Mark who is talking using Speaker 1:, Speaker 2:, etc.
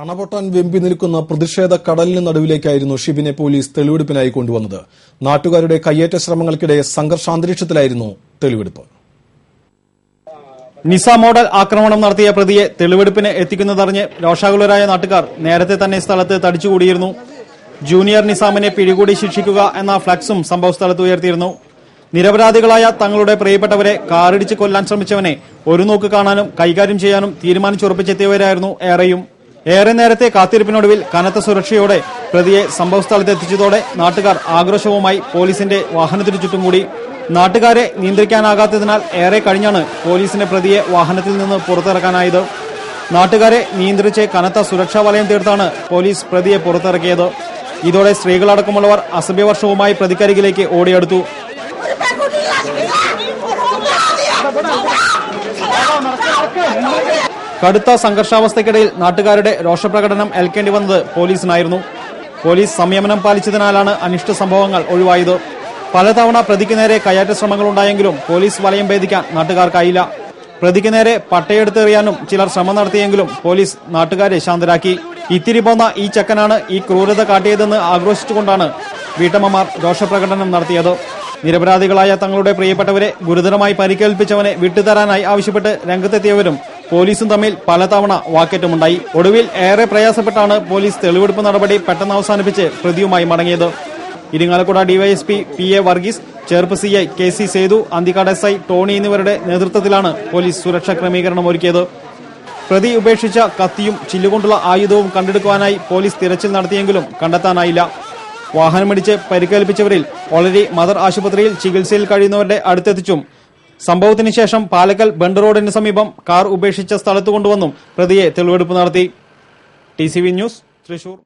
Speaker 1: അണപൊട്ടാൻ വെമ്പി നിൽക്കുന്ന പ്രതിഷേധ കടലിന് നടുവിലേക്കായിരുന്നു ഷിബിനെ പോലീസ് തെളിവെടുപ്പിനായി കൊണ്ടുവന്നത്. നാട്ടുകാരുടെ കയ്യേറ്റ ശ്രമങ്ങൾക്കിടെ സംഘർഷാന്തരീക്ഷത്തിലായിരുന്നു തെളിവെടുപ്പ്.
Speaker 2: നിസ മോഡൽ ആക്രമണം നടത്തിയ പ്രതിയെ തെളിവെടുപ്പിന് എത്തിക്കുന്നതറിഞ്ഞ് രോഷാകുലരായ നാട്ടുകാർ നേരത്തെ തന്നെ സ്ഥലത്ത് തടിച്ചുകൂടിയിരുന്നു. ജൂനിയർ നിസാമിനെ പിടികൂടി ശിക്ഷിക്കുക എന്ന ഫ്ലക്സും സംഭവസ്ഥലത്ത് ഉയർത്തിയിരുന്നു. നിരപരാധികളായ തങ്ങളുടെ പ്രിയപ്പെട്ടവരെ കാറിടിച്ച് കൊല്ലാൻ ശ്രമിച്ചവനെ ഒരു നോക്ക് കാണാനും കൈകാര്യം ചെയ്യാനും തീരുമാനിച്ചുറപ്പിച്ചെത്തിയവരായിരുന്നു ഏറെയും. ഏറെ നേരത്തെ കാത്തിരിപ്പിനൊടുവിൽ കനത്ത സുരക്ഷയോടെ പ്രതിയെ സംഭവസ്ഥലത്ത് എത്തിച്ചതോടെ നാട്ടുകാർ ആക്രോശവുമായി പോലീസിന്റെ വാഹനത്തിനു ചുറ്റും കൂടി. നാട്ടുകാരെ നിയന്ത്രിക്കാനാകാത്തതിനാൽ ഏറെ കഴിഞ്ഞാണ് പോലീസിന്റെ പ്രതിയെ വാഹനത്തിൽ നിന്ന് പുറത്തിറക്കാനായത്. നാട്ടുകാരെ നിയന്ത്രിച്ച് കനത്ത സുരക്ഷാ വലയം തീർത്താണ് പോലീസ് പ്രതിയെ പുറത്തിറക്കിയത്. ഇതോടെ സ്ത്രീകളടക്കമുള്ളവർ അസഭ്യവർഷവുമായി പ്രതിക്കരികിലേക്ക് ഓടിയെടുത്തു. കടുത്ത സംഘർഷാവസ്ഥയ്ക്കിടയിൽ നാട്ടുകാരുടെ രോഷപ്രകടനം ഏൽക്കേണ്ടി വന്നത് പോലീസിനായിരുന്നു. പോലീസ് സംയമനം പാലിച്ചതിനാലാണ് അനിഷ്ട സംഭവങ്ങൾ ഒഴിവായത്. പലതവണ പ്രതിക്ക് നേരെ കയ്യാറ്റ ശ്രമങ്ങളുണ്ടായെങ്കിലും പോലീസ് വലയം ഭേദിക്കാൻ നാട്ടുകാർക്കായില്ല. പ്രതിക്ക് നേരെ പട്ടയെടുത്തെറിയാനും ചിലർ ശ്രമം നടത്തിയെങ്കിലും പോലീസ് നാട്ടുകാരെ ശാന്തരാക്കി. ഇത്തിരി പോന്ന ഈ ചെക്കനാണ് ഈ ക്രൂരത കാട്ടിയതെന്ന് ആക്രോശിച്ചുകൊണ്ടാണ് വീട്ടമ്മമാർ രോഷപ്രകടനം നടത്തിയത്. നിരപരാധികളായ തങ്ങളുടെ പ്രിയപ്പെട്ടവരെ ഗുരുതരമായി പരിക്കേൽപ്പിച്ചവനെ വിട്ടുതരാനായി ആവശ്യപ്പെട്ട് രംഗത്തെത്തിയവരും പോലീസും തമ്മിൽ പലതവണ വാക്കേറ്റമുണ്ടായി. ഒടുവിൽ ഏറെ പ്രയാസപ്പെട്ടാണ് പോലീസ് തെളിവെടുപ്പ് നടപടി പെട്ടെന്ന് അവസാനിപ്പിച്ച് പ്രതിയുമായി മടങ്ങിയത്. Irinjalakuda DYSP P A Varghese Cherpu C I K C Sethu Anthikad S I Tony എന്നിവരുടെ നേതൃത്വത്തിലാണ് പോലീസ് സുരക്ഷാ ക്രമീകരണം ഒരുക്കിയത്. പ്രതി ഉപേക്ഷിച്ച കത്തിയും ചില്ലുകൊണ്ടുള്ള ആയുധവും കണ്ടെടുക്കുവാനായി പോലീസ് തിരച്ചിൽ നടത്തിയെങ്കിലും കണ്ടെത്താനായില്ല. വാഹനമിടിച്ച് പരിക്കേൽപ്പിച്ചവരിൽ ഓൾറെഡി മദർ ആശുപത്രിയിൽ ചികിത്സയിൽ കഴിയുന്നവരുടെ അടുത്തെത്തിച്ചും സംഭവത്തിന് ശേഷം പാലക്കൽ ബണ്ട് റോഡിന് സമീപം കാർ ഉപേക്ഷിച്ച സ്ഥലത്ത് കൊണ്ടുവന്നും പ്രതിയെ തെളിവെടുപ്പ് നടത്തി. T news Thrissur.